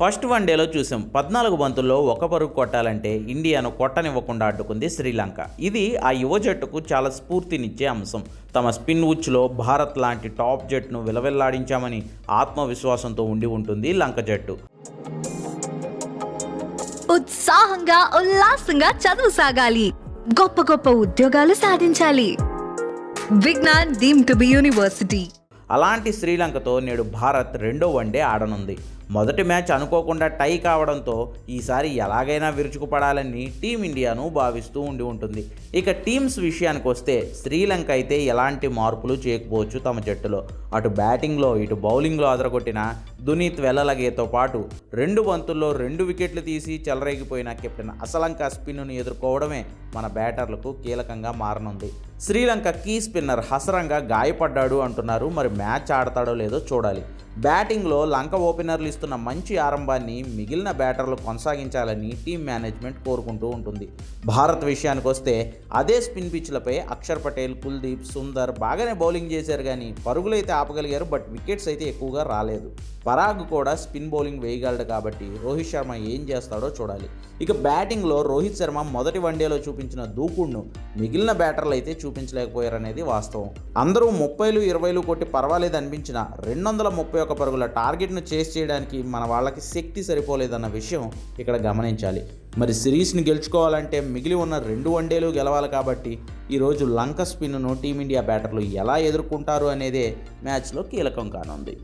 First one డేలో చూసాం పద్నాలుగు బంతుల్లో ఒక పరుగు కొట్టాలంటే ఇండియాను కొట్టనివ్వకుండా అడ్డుకుంది శ్రీలంక. ఇది ఆ యువ జట్టుకు చాలా స్ఫూర్తినిచ్చే అంశం. తమ స్పిన్ ఉచ్లో భారత్ లాంటి టాప్ జట్టును విలవిల్లాడించామని ఆత్మవిశ్వాసంతో ఉండి ఉంటుంది లంక జట్టు. ఉత్సాహంగా ఉల్లాసంగా చదువు సాగాలి. గొప్ప గొప్ప ఉద్యోగాలు సాధించాలి. Vignan deem to be university. అలాంటి శ్రీలంకతో నేడు భారత్ రెండో వన్డే ఆడనుంది. మొదటి మ్యాచ్ అనుకోకుండా టై కావడంతో ఈసారి ఎలాగైనా విరుచుకుపడాలని టీమిండియాను భావిస్తూ ఉండి ఉంటుంది. ఇక టీమ్స్ విషయానికి వస్తే శ్రీలంక అయితే ఎలాంటి మార్పులు చేయకపోవచ్చు తమ జట్టులో. అటు బ్యాటింగ్లో ఇటు బౌలింగ్లో అదరగొట్టిన దునీత్ వెల్లలగేతో పాటు రెండు బంతుల్లో రెండు వికెట్లు తీసి చెలరేగిపోయిన కెప్టెన్ అసలంక స్పిన్ను ఎదుర్కోవడమే మన బ్యాటర్లకు కీలకంగా మారనుంది. శ్రీలంక కీ స్పిన్నర్ హసరంగా గాయపడ్డాడు అంటున్నారు. మరి మ్యాచ్ ఆడతాడో లేదో చూడాలి. బ్యాటింగ్లో లంక ఓపెనర్లు ఇస్తున్న మంచి ఆరంభాన్ని మిగిలిన బ్యాటర్లు కొనసాగించాలని టీం మేనేజ్మెంట్ కోరుకుంటూ ఉంటుంది. భారత్ విషయానికి వస్తే అదే స్పిన్ పిచ్లపై అక్షర్ పటేల్ కుల్దీప్ సుందర్ బాగానే బౌలింగ్ చేశారు కానీ పరుగులైతే ఆపగలిగారు బట్ వికెట్స్ అయితే ఎక్కువగా రాలేదు. పరాగ్ కూడా స్పిన్ బౌలింగ్ వేయగలడు కాబట్టి రోహిత్ శర్మ ఏం చేస్తాడో చూడాలి. ఇక బ్యాటింగ్లో రోహిత్ శర్మ మొదటి వన్డేలో చూపించిన దూకుడును మిగిలిన బ్యాటర్లు అయితే చూపించలేకపోయారనేది వాస్తవం. అందరూ ముప్పైలు ఇరవైలు కొట్టి పర్వాలేదు అనిపించిన రెండు వందల ముప్పై ఒక పరుగుల టార్గెట్ను చేస్ చేయడానికి మన వాళ్ళకి శక్తి సరిపోలేదన్న విషయం ఇక్కడ గమనించాలి. మరి సిరీస్ని గెలుచుకోవాలంటే మిగిలి ఉన్న రెండు వన్డేలు గెలవాలి కాబట్టి ఈరోజు లంక స్పిన్ను టీమిండియా బ్యాటర్లు ఎలా ఎదుర్కొంటారు అనేదే మ్యాచ్లో కీలకం కానుంది.